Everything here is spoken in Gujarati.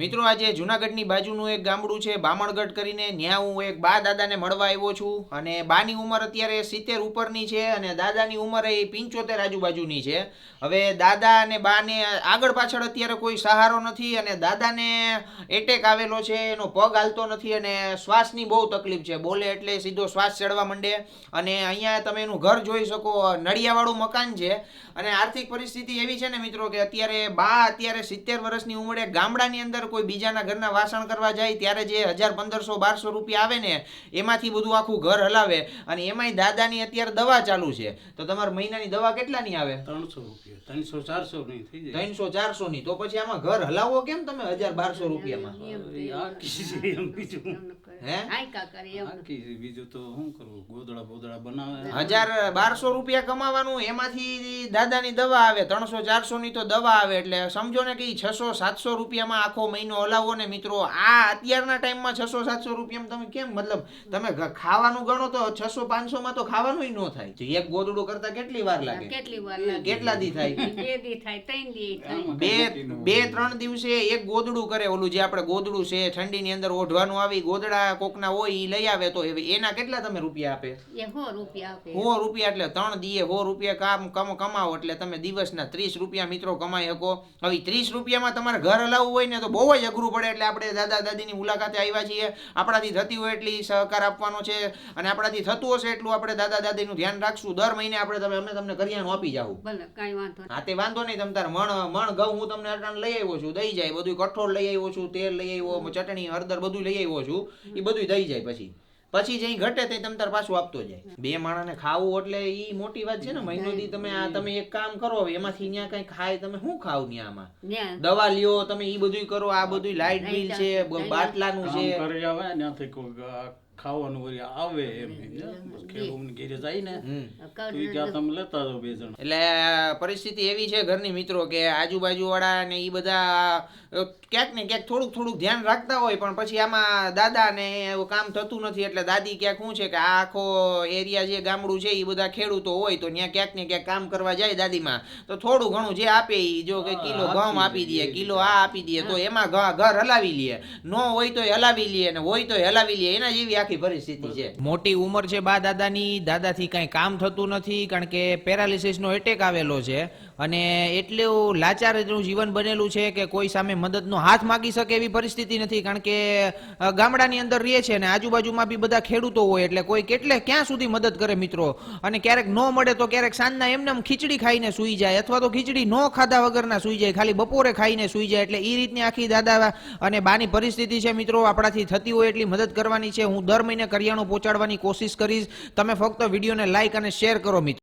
મિત્રો, આજે જુનાગઢની બાજુનું એક ગામડું છે, બામણગઢ કરીને ત્યાં હું એક બા દાદાને મળવા આવ્યો છું અને બાની ઉંમર અત્યારે સિત્તેર ઉપરની છે અને દાદાની ઉંમર એ પિંચોતેર આજુબાજુની છે. હવે દાદા અને બાને આગળ પાછળ અત્યારે કોઈ સહારો નથી અને દાદાને એટેક આવેલો છે, એનો પગ હાલતો નથી અને શ્વાસની બહુ તકલીફ છે. બોલે એટલે સીધો શ્વાસ ચડવા માંડે અને અહીંયા તમે એનું ઘર જોઈ શકો, નળિયાવાળું મકાન છે. અને આર્થિક પરિસ્થિતિ એવી છે ને મિત્રો કે અત્યારે બા અત્યારે સિત્તેર વર્ષની ઉંમરે ગામડાની અંદર કોઈ બીજાના ઘરના વાસણ કરવા જાય ત્યારે જે હજાર પંદરસો બારસો રૂપિયા આવે ને એમાંથી બધું આખું ઘર હલાવે અને એમાંય દાદાની અત્યારે દવા ચાલુ છે. તો તમારે મહિનાની દવા કેટલાની આવે? ત્રણસો રૂપિયા. ત્રણસો ચારસો ની થઈ જાય. ત્રણસો ચારસો ની. તો પછી આમાં ઘર હલાવો કેમ તમે હજાર બારસો રૂપિયામાં? હવે આખી છે એમ બીજું હે? હાયકા કરે એમ. આખી બીજું તો શું કરવું ગોદડા બોદડા બનાવે. હજાર બારસો રૂપિયા કમાવાનું એમાંથી દાદાની દવા આવે ત્રણસો ચારસો ની તો દવા આવે એટલે સમજો ને કે છસો સાતસો રૂપિયામાં આખો મહિનો હલાવો ને મિત્રો આ અત્યારના ટાઈમમાં છસો સાતસો રૂપિયામાં તમે કેમ મતલબ તમે ખાવાનું ગણો તો છસો પાંચસો માં તો ખાવાનું ન થાય. એક ગોદડું કરતા કેટલી વાર લાગે? કેટલી વાર લાગે? કેટલા દી થાય? બે દી થાય ત્રણ દી થાય. બે બે ત્રણ દિવસે એક ગોદડું કરે. ઓલું જે આપણે ગોદડું છે ઠંડીની અંદર ઓઢવાનું આવી ગોદડા કોકના હોય એ લઈ આવે તો એના કેટલા તમે રૂપિયા આપે? એ સો રૂપિયા આપે. સો રૂપિયા એટલે ત્રણ દીએ સો રૂપિયા કામ કમ કમાવો એટલે તમે દિવસના ત્રીસ રૂપિયા મિત્રો કમાઈ શકો. હવે ત્રીસ રૂપિયામાં તમારે ઘર હલાવવું હોય ને તો બહુ જ અઘરું પડે એટલે આપણે દાદા દાદીની મુલાકાતે આવ્યા છીએ. આપણાથી થતી હોય એટલી સહકાર આપવાનો છે અને આપણાથી થતું હશે એટલું આપણે દાદા દાદીનું ધ્યાન રાખશું. દર મહિને આપણે તમે અમે તમને કરિયાણું આપી જાવું ભલે કાંઈ વાંધો નહીં. હા તે વાંધો નહીં તમ તાર મણ મણ ઘઉં હું તમને અટાણ લઈ આવ્યો છું દઈ જાય બધું કઠોળ લઈ આવ્યો છું તેલ લઈ આવ્યો ચટણી હળદર બધું લઈ આવ્યો છું. એ બધું દઈ જાય પછી. પછી જઈ ઘટે તે તમ તાર પાછું આપતો જાય. બે માણસને ખાવું એટલે ઈ મોટી વાત છે ને મહિનો દી તમે આ તમે એક કામ કરો એમાંથી ત્યાં કઈ ખાય તમે શું ખાવ ન્યા આમાં? ત્યાં દવા લ્યો તમે ઈ બધું કરો આ બધું લાઇટ બિલ છે બાટલાનું છે. ખાવાનું વળી આવે એમ. ખેડૂત ઘેરે જાય ને તો ક્યાં તમે લેતા જાઓ બે જણ. એટલે પરિસ્થિતિ એવી છે ઘરની મિત્રો કે આજુબાજુ વાળા ને એ બધા ક્યાંક ને ક્યાંક થોડુંક થોડુંક ધ્યાન રાખતા હોય પણ પછી આમાં દાદા ને એવું કામ થતું નથી. એટલે દાદી ક્યાંક શું છે કે આ આખો એરિયા જે ગામડું છે એ બધા ખેડૂતો હોય તો ત્યાં ક્યાંક ને ક્યાંક કામ કરવા જાય દાદીમાં. તો થોડું ઘણું જે આપે એ જો કે કિલો ઘઉં આપી દે, દે કિલો આ આપી દે તો એમાં ઘર હલાવી લે. નો હોય તો હલાવી લઈએ ને હોય તો હલાવી લઈએ એના જેવી આખી પરિસ્થિતિ છે. મોટી ઉંમર છે બા દાદાની, દાદાથી કાંઈ કામ થતું નથી કારણ કે પેરાલિસિસનો એટેક આવેલો છે. અને એટલું લાચાર જીવન બનેલું છે કે કોઈ સામે મદદનો હાથ માગી શકે એવી પરિસ્થિતિ નથી, કારણ કે ગામડાની અંદર રહે છે અને આજુબાજુમાં બી બધા ખેડૂતો હોય એટલે કોઈ કેટલે ક્યાં સુધી મદદ કરે મિત્રો? અને ક્યારેક ન મળે તો ક્યારેક સાંજના એમને ખીચડી ખાઈને સૂઈ જાય અથવા તો ખીચડી ન ખાધા વગરના સૂઈ જાય, ખાલી બપોરે ખાઈને સૂઈ જાય એટલે એ રીતની આખી દાદા અને બાની પરિસ્થિતિ છે મિત્રો, આપણાથી થતી હોય એટલી મદદ કરવાની છે. હું દર મહિને કરિયાણું પહોંચાડવાની કોશિશ કરીશ. તમે ફક્ત વિડીયોને લાઈક અને શેર કરો મિત્રો.